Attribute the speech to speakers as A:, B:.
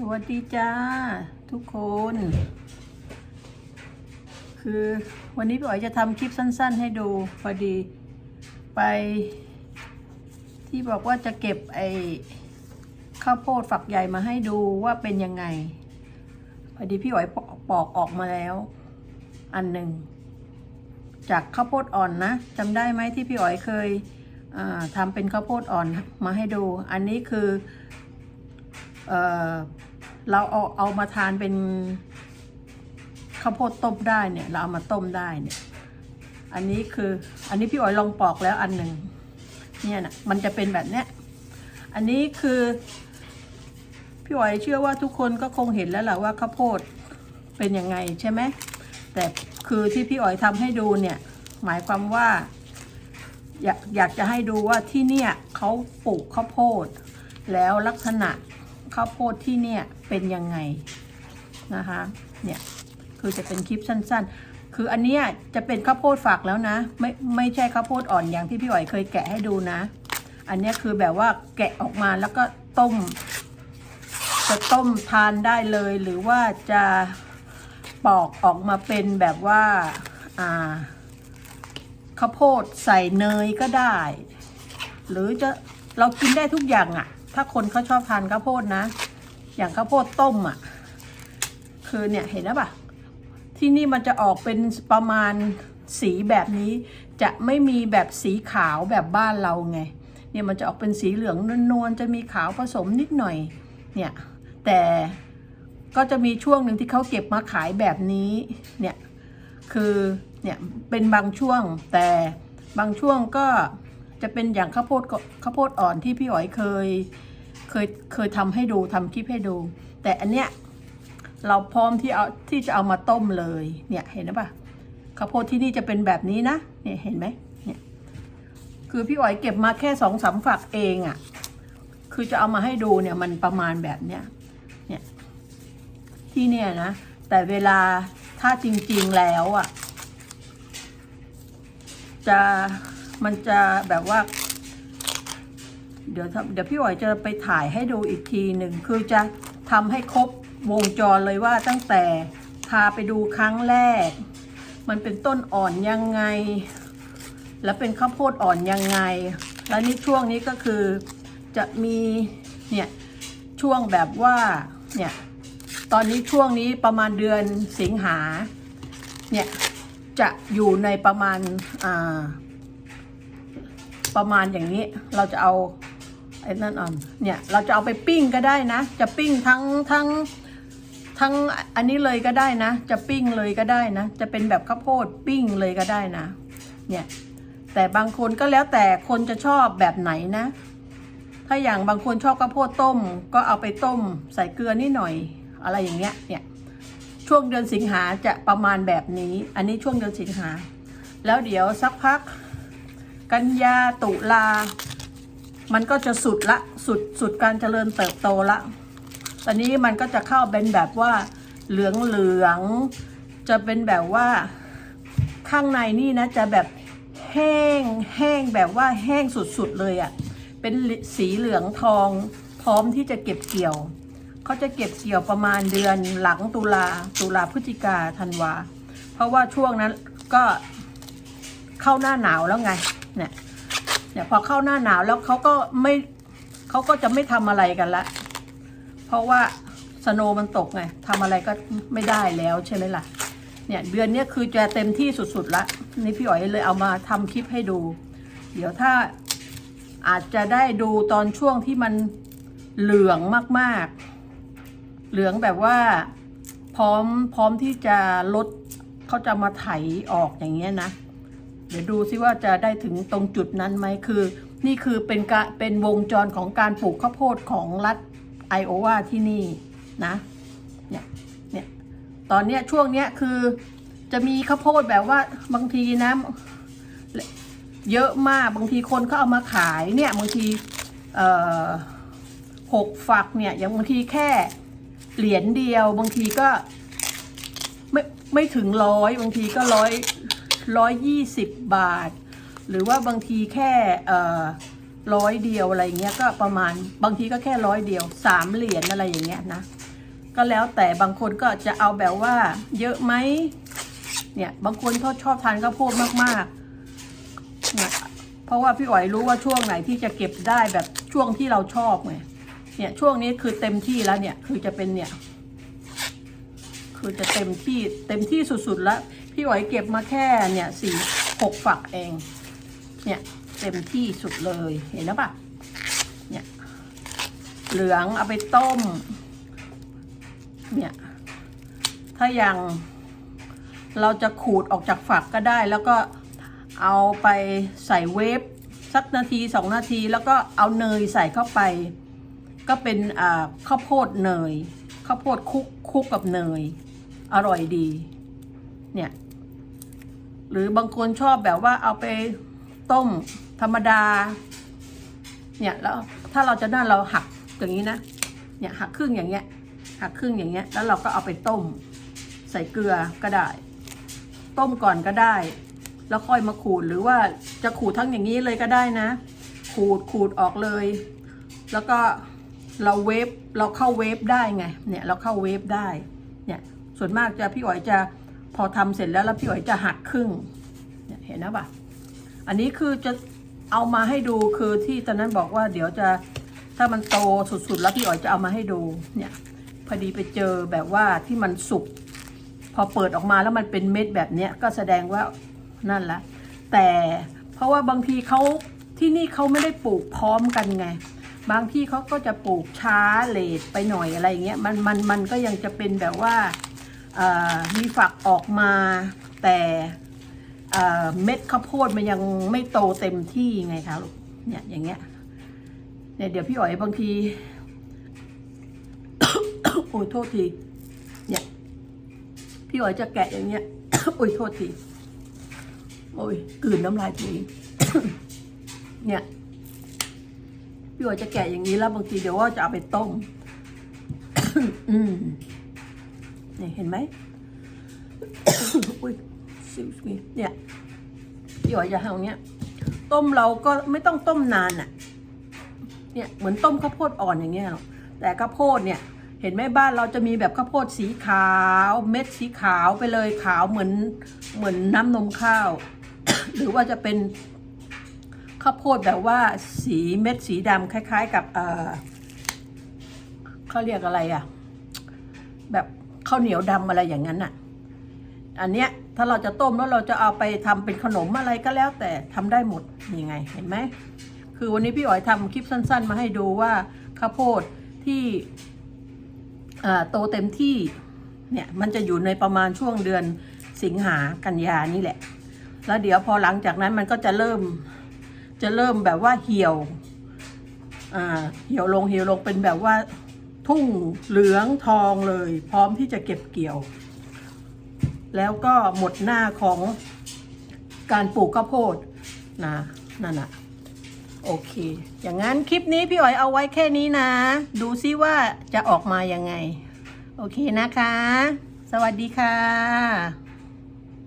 A: สวัสดีจ้าทุกคน คือวันนี้พี่อ๋อยจะทำคลิปสั้น ๆ ให้ดูพอดีไป ที่บอกว่าจะเก็บไอ้ข้าวโพดฝักใหญ่มาให้ดูว่าเป็นยังไง พอดีพี่อ๋อยปอกออกมาแล้ว อันหนึ่ง จากข้าวโพดอ่อนนะจำได้ไหมที่พี่อ๋อยเคยทำเป็นข้าวโพดอ่อนมาให้ดู อันนี้คือ เราเอาเอามาทานเป็นข้าวโพดต้มได้เนี่ย เราเอามาต้มได้เนี่ย อันนี้คือ อันนี้พี่อ๋อยลองปอกแล้วอันหนึ่งเนี่ยนะมันจะเป็นแบบเนี้ยอันนี้คือพี่อ๋อยเชื่อว่าทุกคนก็คงเห็นแล้วแหละว่าข้าวโพดเป็นยังไงใช่ไหมแต่คือที่พี่อ๋อยทำให้ดูเนี่ย หมายความว่า อยากอยากจะให้ดูว่าที่เนี่ยเขาปลูกข้าวโพด แล้วลักษณะข้าวโพดที่เนี่ย เป็นยังไงนะคะเนี่ยคือจะเป็นคลิปสั้น ๆ คืออันเนี้ยจะเป็นข้าวโพดฝักแล้วนะ ไม่ไม่ใช่ข้าวโพดอ่อนอย่างที่พี่อ๋อยเคยแกะให้ดูนะ อันเนี้ยคือแบบว่าแกะออกมาแล้วก็ต้ม จะต้มทานได้เลย หรือว่าจะปอกออกมาเป็นแบบว่าอ่าข้าวโพดใส่เนยก็ได้ หรือจะเรากินได้ทุกอย่างอะ่ะ ถ้าคนเขาชอบทานข้าวโพดนะ อย่างข้าวโพดต้มอะ่ะ คือเนี่ยเห็นแล้วปะที่นี่มันจะออกเป็นประมาณสีแบบนี้ จะไม่มีแบบสีขาวแบบบ้านเราไง เนี่ยมันจะออกเป็นสีเหลืองนวลๆจะมีขาวผสมนิดหน่อย เนี่ยแต่ก็จะมีช่วงหนึ่งที่เขาเก็บมาขายแบบนี้ เนี่ยคือเนี่ยเป็นบางช่วงแต่บางช่วงก็จะเป็นอย่างข้าวโพดข้าวโพดอ่อนที่พี่อ๋อยเคย เคยเคยทำให้ดูทำคลิปให้ดู แต่อันเนี้ยเราพร้อมที่เอาที่จะเอามาต้มเลย เนี่ยเห็นไหมปะข้าวโพดที่นี่จะเป็นแบบนี้นะ เนี่ยเห็นไหมเนี่ยคือพี่อ๋อยเก็บมาแค่สองสามฝักเองอะ่ะ คือจะเอามาให้ดูเนี่ยมันประมาณแบบเนี้ย เนี่ยที่เนี่ยนะ แต่เวลาถ้าจริงๆแล้วอะ จะมันจะแบบว่า เดี๋ยวเดี๋ยวพี่อ๋อยจะไปถ่ายให้ดูอีกทีหนึ่งคือจะทำให้ครบวงจรเลยว่าตั้งแต่พาไปดูครั้งแรก มันเป็นต้นอ่อนยังไง แล้วเป็นข้าวโพดอ่อนยังไง แล้วนี่ช่วงนี้ก็คือจะมีเนี่ยช่วงแบบว่าเนี่ยตอนนี้ช่วงนี้ประมาณเดือนสิงหาเนี่ยจะอยู่ในประมาณอ่าประมาณอย่างนี้เราจะเอา ไอ้นั่นอ่อนเนี่ยเราจะเอาไปปิ้งก็ได้นะ จะปิ้งทั้งทั้งทั้งอันนี้เลยก็ได้นะ จะปิ้งเลยก็ได้นะ จะเป็นแบบข้าวโพดปิ้งเลยก็ได้นะ เนี่ย แต่บางคนก็แล้วแต่คนจะชอบแบบไหนนะ ถ้าอย่างบางคนชอบข้าวโพดต้ม ก็เอาไปต้ม ใส่เกลือนิดหน่อย อะไรอย่างเงี้ย เนี่ย ช่วงเดือนสิงหาจะประมาณแบบนี้ อันนี้ช่วงเดือนสิงหา แล้วเดี๋ยวสักพัก กันยาตุลา มันก็จะสุดละสุดสุดการเจริญเติบโตละตอนนี้มันก็จะเข้าเป็นแบบว่าเหลืองเหลืองจะเป็นแบบว่าข้างในนี่นะจะแบบแห้งแห้งแบบว่าแห้งสุดๆเลยอะ่ะเป็นสีเหลืองทองพร้อมที่จะเก็บเกี่ยวเขาจะเก็บเกี่ยวประมาณเดือนหลังตุลาตุลาพฤศจิกาธันวา เพราะว่าช่วงนั้นก็เข้าหน้าหนาวแล้วไงเนี่ย เนี่ยพอเข้าหน้าหนาวแล้วเขาก็ไม่เขาก็จะไม่ทำอะไรกันละ เพราะว่าสโนว์มันตกไงทำอะไรก็ไม่ได้แล้วใช่ไหมล่ะ เนี่ยเดือนนี้คือจะเต็มที่สุดๆละนี่พี่อ๋อยเลยเอามาทำคลิปให้ดู เดี๋ยวถ้าอาจจะได้ดูตอนช่วงที่มันเหลืองมากๆ เหลืองแบบว่าพร้อมพร้อมที่จะลดเขาจะมาไถออกอย่างเงี้ยนะ เดี๋ยวดูซิว่าจะได้ถึงตรงจุดนั้นไหมคือ นี่คือเป็นกะเป็นวงจรของการปลูกข้าวโพดของรัฐไอโอวาที่นี่นะเนี่ยเนี่ยตอนเนี้ยช่วงเนี้ยคือจะมีข้าวโพดแบบว่าบางทีนะเยอะมากบางทีคนเขาเอามาขายเนี่ยบางทีหกฝักเนี่ยอย่างบางทีแค่เหรียญเดียว บางทีก็ไม่ไม่ถึงร้อยบางทีก็ร้อย ร้อยยี่สิบบาท หรือว่าบางทีแค่เอ่อร้อยเดียวอะไรเงี้ยก็ประมาณบางทีก็แค่ร้อยเดียวสามเหรียญอะไรอย่างเงี้ยนะก็แล้วแต่บางคนก็จะเอาแบบว่าเยอะไหมเนี่ยบางคนเขาชอบทานข้าวโพดมากๆเนี่ยเพราะว่าพี่อ๋อยรู้ว่าช่วงไหนที่จะเก็บได้แบบช่วงที่เราชอบไงเนี่ยช่วงนี้คือเต็มที่แล้วเนี่ยคือจะเป็นเนี่ยคือจะเต็มที่เต็มที่สุดๆแล้ว พี่อ๋อยเก็บมาแค่เนี่ยสี่หกฝักเอง เนี่ยเต็มที่สุดเลยเห็นนะปะเนี่ยเหลืองเอาไปต้ม เนี่ย ถ้าอย่างเราจะขูดออกจากฝักก็ได้ แล้วก็เอาไปใส่เวฟสักนาทีสองนาที แล้วก็เอาเนยใส่เข้าไป ก็เป็นอ่าข้าวโพดเนยข้าวโพดคุกคุกกับเนย อร่อยดี เนี่ย หรือบางคนชอบแบบว่าเอาไปต้มธรรมดา เนี่ยแล้วถ้าเราจะนั่นเราหักอย่างนี้นะ เนี่ยหักครึ่งอย่างเงี้ย หักครึ่งอย่างเงี้ย แล้วเราก็เอาไปต้ม ใส่เกลือก็ได้ ต้มก่อนก็ได้ แล้วค่อยมาขูดหรือว่าจะขูดทั้งอย่างนี้เลยก็ได้นะ ขูดขูดออกเลย แล้วก็เราเวฟเราเข้าเวฟได้ไง เนี่ยเราเข้าเวฟได้ เนี่ยส่วนมากจะพี่อ๋อยจะ พอทำเสร็จแล้วแล้วพี่อ๋อยจะหักครึ่งเห็นนะปะอันนี้คือจะเอามาให้ดูคือที่ตอนนั้นบอกว่าเดี๋ยวจะถ้ามันโตสุดๆ แล้วพี่อ๋อยจะเอามาให้ดูเนี่ยพอดีไปเจอแบบว่าที่มันสุกพอเปิดออกมาแล้วมันเป็นเม็ดแบบเนี้ยก็แสดงว่านั่นละ แต่เพราะว่าบางทีเขาที่นี่เขาไม่ได้ปลูกพร้อมกันไง บางที่เขาก็จะปลูกช้าเลทไปหน่อยอะไรอย่างเงี้ยมันมันมันก็ยังจะเป็นแบบว่า มีฝักออกมาแต่เม็ดข้าวโพดมันยังไม่โตเต็มที่ไงคะลูกเนี่ยอย่างเงี้ยเนี่ยเดี๋ยวพี่อ๋อยบางทีโอ้ยโทษทีเนี่ยพี่อ๋อยจะแกะอย่างเงี้ยโอ้ยโทษทีโอ้ยกลืนน้ำลายตัวเองเนี่ยพี่อ๋อยจะแกะอย่างนี้แล้วบางทีเดี๋ยวว่าจะเอาไปต้ม อืม เนี่ยเห็นไหมอุ้ย excuse me เนี่ยพี่อ๋อยจะทำอย่างเงี้ย ต้มเราก็ไม่ต้องต้มนานอะ เนี่ยเหมือนต้มข้าวโพดอ่อนอย่างเงี้ยแต่ข้าวโพดเนี่ยเห็นไหมบ้านเราจะมีแบบข้าวโพดสีขาว เม็ดสีขาวไปเลยขาวเหมือนเหมือนน้ำนมข้าว หรือว่าจะเป็นข้าวโพดแบบว่าสีเม็ดสีดำคล้าย ๆ กับเออเขาเรียกอะไรอะ่ะ แบบ ข้าวเหนียวดำอะไรอย่างนั้นอะ อันเนี้ยถ้าเราจะต้มแล้วเราจะเอาไปทำเป็นขนมอะไรก็แล้ว แต่ทำได้หมดยังไงเห็นไหมคือวันนี้พี่อ๋อยทำคลิปสั้น ๆ มาให้ดูว่าข้าวโพดที่อ่อโตเต็มที่เนี่ยมันจะอยู่ในประมาณช่วงเดือนสิงหากันยานี่แหละ แล้วเดี๋ยวพอหลังจากนั้นมันก็จะเริ่มจะเริ่มแบบว่าเหี่ยวอ่าเหี่ยวลงเหี่ยวลงเป็นแบบว่า ทุ่งเหลืองทองเลย พร้อมที่จะเก็บเกี่ยว แล้วก็หมดหน้าของการปลูกข้าวโพดนะนั่นนะโอเค อย่างนั้นคลิปนี้พี่อ๋อยเอาไว้แค่นี้นะ ดูซิว่าจะออกมายังไง โอเคนะคะ สวัสดีค่ะ